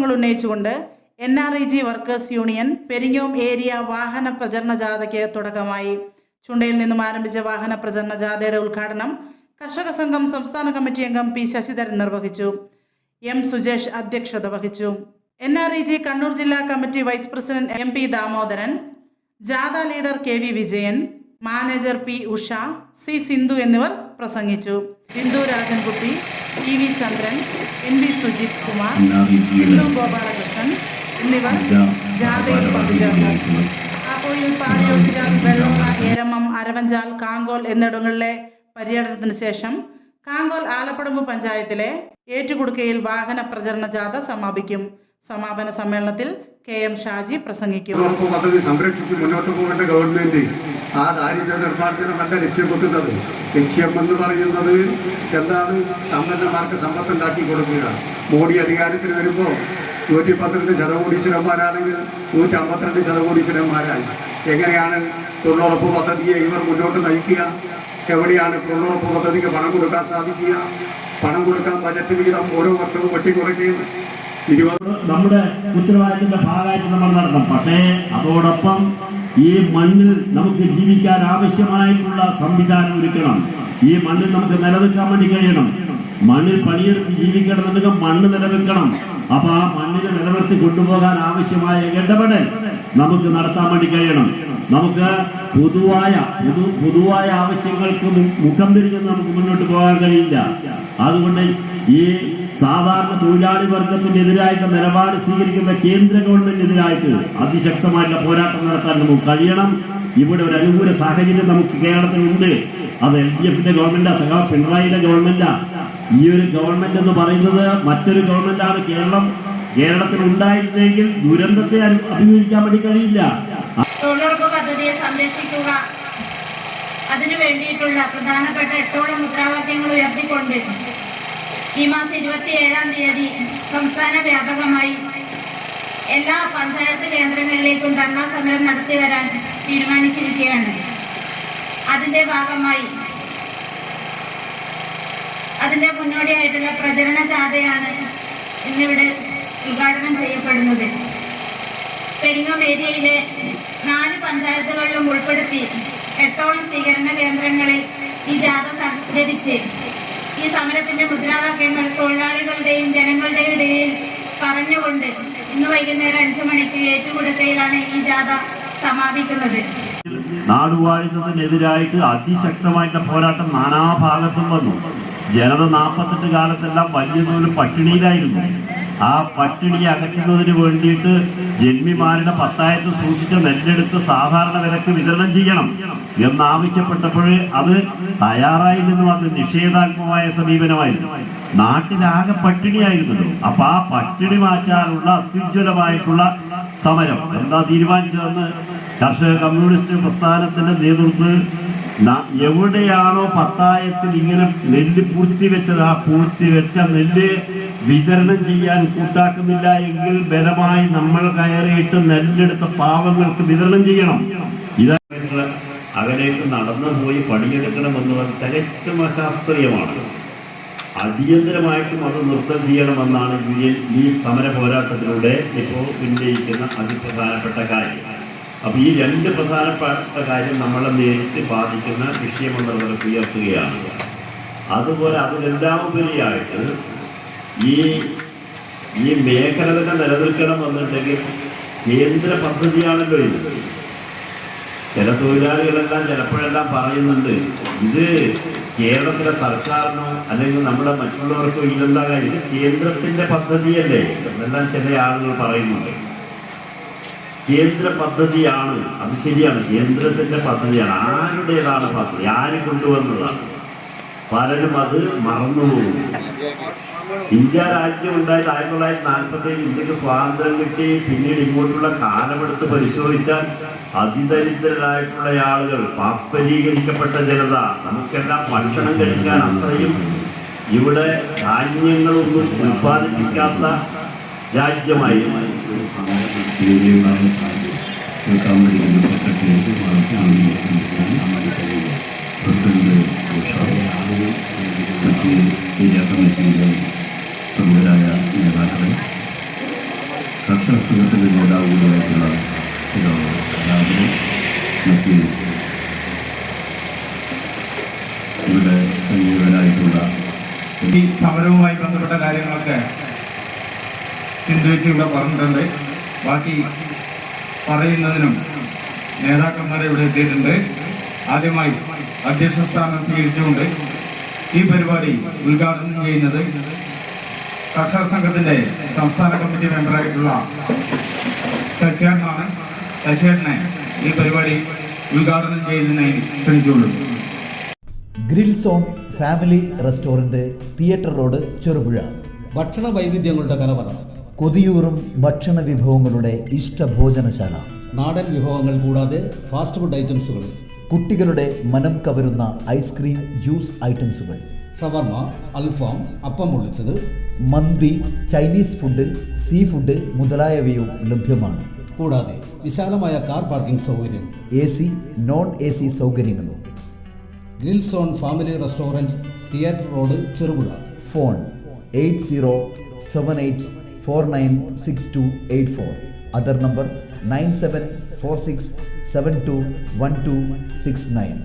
ആവശ്യങ്ങൾ ഉന്നയിച്ചുകൊണ്ട് N R I G workers union Peringome area വാഹന പ്രചരണ ജാഥയ്ക്ക് തുടക്കമായി. ചുണ്ടയിൽ നിന്നും ആരംഭിച്ച വാഹന പ്രചരണ ജാഥയുടെ ഉദ്ഘാടനം കർഷക സംഘം സംസ്ഥാന കമ്മിറ്റി അംഗം പി ശശിധരൻ നിർവഹിച്ചു. എം സുജേഷ് അധ്യക്ഷത വഹിച്ചു. N R I G Kannur ജില്ലാ committee vice president M P Damodaran ജാഥ leader K V Vijayan manager P Usha C Sindhu എന്നിവർ പ്രസംഗിച്ചു. Bindu Rajankutty E V Chandran N V Sujith Kumar Sindhu Gopalakrishnan എന്നിവർ ജാഥയിൽ പങ്കുചേർന്നു ആപ്പോയിൽ പാലയോട്ടുചാൽ വെള്ളോറ ഏരമം അരവഞ്ചാൽ കാങ്കോൽ എന്നിടങ്ങളിലെ പര്യടനത്തിന് ശേഷം കാങ്കോൽ ആലപ്പടമ്പ് പഞ്ചായത്തിലെ ഏറ്റുകുടുക്കയിൽ വാഹന പ്രചരണ ജാഥ സമാപിക്കും. സമാപന സമ്മേളനത്തിൽ കെ എം ഷാജി പ്രസംഗിക്കും. പദ്ധതി സംരക്ഷിച്ച് മുന്നോട്ട് പോകേണ്ട ഗവൺമെന്റ് ആ ദാരിദ്ര്യ നിർമ്മാർജനമല്ല ലക്ഷ്യം വെക്കുന്നത്. ലക്ഷ്യം എന്ന് പറയുന്നത് എന്താണ്? സമ്പന്നന്മാർക്ക് സമ്പത്തുണ്ടാക്കി കൊടുക്കുക. മോഡി അധികാരത്തിൽ വരുമ്പോൾ നൂറ്റി പന്ത്രണ്ട് ശതകോടീശ്വരന്മാരാണെങ്കിൽ നൂറ്റി അമ്പത്തിരണ്ട് ശതകോടീശ്വരന്മാരായി എങ്ങനെയാണ് തൊഴിലുറപ്പ് പദ്ധതിയെ ഇവർ മുന്നോട്ട് നയിക്കുക? എവിടെയാണ് തൊഴിലുറപ്പ് പദ്ധതിക്ക് പണം കൊടുക്കാൻ സാധിക്കുക? പണം കൊടുക്കാൻ ബജറ്റ് വിഹിതം ഓരോ വർഷവും വെട്ടിക്കുറയ്ക്കുകയും നമ്മുടെ ഉത്തരവാദിത്തത്തിന്റെ ഭാഗമായിട്ട് നമ്മൾ നടത്തണം. പക്ഷേ അതോടൊപ്പം ഈ മണ്ണിൽ നമുക്ക് ജീവിക്കാൻ ആവശ്യമായിട്ടുള്ള സംവിധാനം ഒരുക്കണം. ഈ മണ്ണിൽ നമുക്ക് നിലനിൽക്കാൻ വേണ്ടി കഴിയണം. മണ്ണിൽ പണിയെടുത്ത് ജീവിക്കണമെന്നുണ്ടെങ്കിൽ മണ്ണ് നിലനിൽക്കണം. അപ്പൊ ആ മണ്ണിനെ നിലനിർത്തി കൊണ്ടുപോകാൻ ആവശ്യമായ ഇടപെടൽ നമുക്ക് നടത്താൻ വേണ്ടി കഴിയണം. നമുക്ക് പൊതുവായ പൊതു പൊതുവായ ആവശ്യങ്ങൾക്ക് മുഖം തിരിഞ്ഞ് നമുക്ക് മുന്നോട്ട് പോകാൻ കഴിയില്ല. അതുകൊണ്ട് ഈ സാധാരണ തൊഴിലാളി വർഗത്തിനെതിരായിട്ട് നിലപാട് സ്വീകരിക്കുന്ന കേന്ദ്ര ഗവൺമെന്റിനെതിരായിട്ട് അതിശക്തമായിട്ടുള്ള പോരാട്ടം നടത്താൻ നമുക്ക് കഴിയണം. ഇവിടെ ഒരു അനുകൂല സാഹചര്യം നമുക്ക് കേരളത്തിലുണ്ട്. അത് എൽ ഡി എഫിന്റെ ഗവൺമെന്റാ സഖാ പിണറായിയുടെ ഗവൺമെന്റാ. ഈ ഒരു ഗവൺമെന്റ് എന്ന് പറയുന്നത് മറ്റൊരു ഗവൺമെന്റാണ് കേരളം. കേരളത്തിൽ ഉണ്ടായിരുന്നെങ്കിൽ ദുരന്തത്തെ അഭിമുഖിക്കാൻ വേണ്ടി കഴിയില്ല. പദ്ധതിയെ സംരക്ഷിക്കുക. അതിനു വേണ്ടിയിട്ടുള്ള പ്രധാനപ്പെട്ട എട്ടോളം മുദ്രാവാക്യങ്ങൾ ഉയർത്തിക്കൊണ്ട് ഈ മാസം ഇരുപത്തി ഏഴാം തീയതി സംസ്ഥാന വ്യാപകമായി എല്ലാ പഞ്ചായത്ത് കേന്ദ്രങ്ങളിലേക്കും ധർണാ സമരം നടത്തി വരാൻ തീരുമാനിച്ചിരിക്കുകയാണ്. അതിന്റെ ഭാഗമായി അതിന്റെ മുന്നോടിയായിട്ടുള്ള പ്രചരണ ജാഥയാണ് ഇന്നിവിടെ ഉദ്ഘാടനം ചെയ്യപ്പെടുന്നത്. പെരിങ്ങം ഏരിയയിലെ നാല് പഞ്ചായത്തുകളിലും ഉൾപ്പെടുത്തി എട്ടോളം സ്വീകരണ കേന്ദ്രങ്ങളിൽ ഈ ജാഥ സഞ്ചരിച്ച് ഈ സമരത്തിന്റെ മുദ്രാവാക്യങ്ങൾ തൊഴിലാളികളുടെയും ജനങ്ങളുടെയും ഇടയിൽ പറഞ്ഞുകൊണ്ട് ഇന്ന് വൈകുന്നേരം അഞ്ചു മണിക്ക് ഏറ്റുമുടക്കയിലാണ് ഈ ജാഥ സമാപിക്കുന്നത്. നാടുവാഴുന്നതിനെതിരായിട്ട് അതിശക്തമായിട്ട് പോരാട്ടം നാനാഭാഗത്തും വന്നു. ജനത നാൽപ്പത്തെട്ട് കാലത്തെല്ലാം വലിയ പട്ടിണിയിലായിരുന്നു. ആ പട്ടിണിയെ അകറ്റുന്നതിന് വേണ്ടിയിട്ട് ജന്മിമാരുടെ പത്തായത്ത് സൂക്ഷിച്ച നെല്ലെടുത്ത് സാധാരണ വിലക്ക് വിതരണം ചെയ്യണം എന്നാവശ്യപ്പെട്ടപ്പോൾ അത് തയ്യാറായി നിന്ന് വന്ന് നിഷേധാത്മകമായ സമീപനമായിരുന്നു. നാട്ടിലാകെ പട്ടിണിയായിരുന്നല്ലോ അപ്പൊ ആ പട്ടിണി മാറ്റാനുള്ള അത്യുജ്വലമായിട്ടുള്ള സമരം എന്താ തീരുമാനിച്ചതെന്ന് കർഷക കമ്മ്യൂണിസ്റ്റ് പ്രസ്ഥാനത്തിന്റെ നേതൃത്വം എവിടെയാണോ പത്തായത്തിൽ ഇങ്ങനെ നെല്ല് പൂഴ്ത്തി വെച്ചത് ആ പൂഴ്ത്തി വെച്ച നെല്ല് വിതരണം ചെയ്യാൻ കൂട്ടാക്കുന്നില്ല എങ്കിൽ ബലമായി നമ്മൾ കയറിയിട്ട് നെല്ലെടുത്ത പാവങ്ങൾക്ക് വിതരണം ചെയ്യണം. ഇതാ അകലേക്ക് നടന്നു പോയി പണിയെടുക്കണമെന്നുള്ളത് തികച്ചും അശാസ്ത്രീയമാണ് അടിയന്തരമായിട്ടും അത് നൃത്തം ചെയ്യണമെന്നാണ് യു ഈ സമര പോരാട്ടത്തിലൂടെ ഇപ്പോൾ ഉന്നയിക്കുന്ന അതിപ്രധാനപ്പെട്ട കാര്യം. അപ്പോൾ ഈ രണ്ട് പ്രധാനപ്പെട്ട കാര്യം നമ്മളെ നേരിട്ട് ബാധിക്കുന്ന വിഷയമെന്നുള്ളത് ഉയർത്തുകയാണ്. അതുപോലെ അതിലെല്ലാം ഉപരിയായിട്ട് ഈ ഈ മേഖല തന്നെ നിലനിൽക്കണമെന്നുണ്ടെങ്കിൽ കേന്ദ്ര പദ്ധതിയാണല്ലോ ഇത്. ചില തൊഴിലാളികളെല്ലാം ചിലപ്പോഴെല്ലാം പറയുന്നുണ്ട് ഇത് കേരളത്തിലെ സർക്കാരിനോ അല്ലെങ്കിൽ നമ്മുടെ മറ്റുള്ളവർക്കോ ഇതെന്താ കാര്യം? കേന്ദ്രത്തിന്റെ പദ്ധതിയല്ലേ എന്നെല്ലാം ചില ആളുകൾ പറയുന്നുണ്ട്. കേന്ദ്ര പദ്ധതിയാണ് അത് ശരിയാണ് കേന്ദ്രത്തിന്റെ പദ്ധതിയാണ് ആരുടേതാണ് പദ്ധതി ആര് കൊണ്ടുവന്നതാണ് പലരും അത് മറന്നുപോകും ഇന്ത്യ രാജ്യം ഉണ്ടായത് ആയിരത്തി തൊള്ളായിരത്തി നാൽപ്പത്തി ഏഴ് ഇന്ത്യയ്ക്ക് സ്വാതന്ത്ര്യം കിട്ടി. പിന്നീട് ഇങ്ങോട്ടുള്ള കാലമെടുത്ത് പരിശോധിച്ചാൽ അതിദരിദ്രരായിട്ടുള്ള ആളുകൾ പാപ്പരീകരിക്കപ്പെട്ട ജനത നമുക്കെല്ലാം ഭക്ഷണം കഴിക്കാൻ അത്രയും ഇവിടെ ധാന്യങ്ങളൊന്നും ഉൽപ്പാദിപ്പിക്കാത്ത രാജ്യമായി. പ്രസിഡന്റ് പ്രമുഖരായ നേതാക്കളെ കർഷക സംഘത്തിന്റെ നേതാവുകളായിട്ടുള്ള രാജന് മറ്റ് ഇവിടെ സജീവനായിട്ടുള്ള ഈ സമരവുമായി ബന്ധപ്പെട്ട കാര്യങ്ങളൊക്കെ ചിന്തിച്ച് ഇവിടെ പറഞ്ഞിട്ടുണ്ട്. ബാക്കി പറയുന്നതിനും നേതാക്കന്മാരെ ഇവിടെ എത്തിയിട്ടുണ്ട്. ആദ്യമായി അധ്യക്ഷ സ്ഥാനം സ്വീകരിച്ചുകൊണ്ട് ഈ പരിപാടി ഉദ്ഘാടനം ചെയ്യുന്നത് കർഷക സംഘത്തിന്റെ സംസ്ഥാന കമ്മിറ്റി മെമ്പറായിട്ടുള്ള ശശിയേട്ടനാണ് ശശിയേട്ടനെ ഈ പരിപാടി ഉദ്ഘാടനം ചെയ്യുന്നതിനായി ക്ഷണിച്ചുകൊള്ളുന്നു grill zone family restaurant theatre road Cherupuzha. ഭക്ഷണ വൈവിധ്യങ്ങളുടെ കലവറ. കൊതിയൂറും ഭക്ഷണ വിഭവങ്ങളുടെ ഇഷ്ടഭോജനശാല. നാടൻ വിഭവങ്ങൾ കൂടാതെ ഫാസ്റ്റ് ഫുഡ് ഐറ്റംസുകൾ. കുട്ടികളുടെ മനം കവരുന്ന ഐസ്ക്രീം ജ്യൂസ് ഐറ്റംസുകൾ. ഷവർമ അൽഫാം അപ്പം പൊള്ളിച്ചത് മന്തി ചൈനീസ് ഫുഡ് സീ ഫുഡ് മുതലായവയും ലഭ്യമാണ്. കൂടാതെ വിശാലമായ കാർ പാർക്കിംഗ് സൗകര്യം A C non A C സൗകര്യങ്ങളും. Grill zone family restaurant theatre road Cherupuzha. Phone eight zero seven eight four nine six two eight four. Other number nine seven four six seven two one two six nine.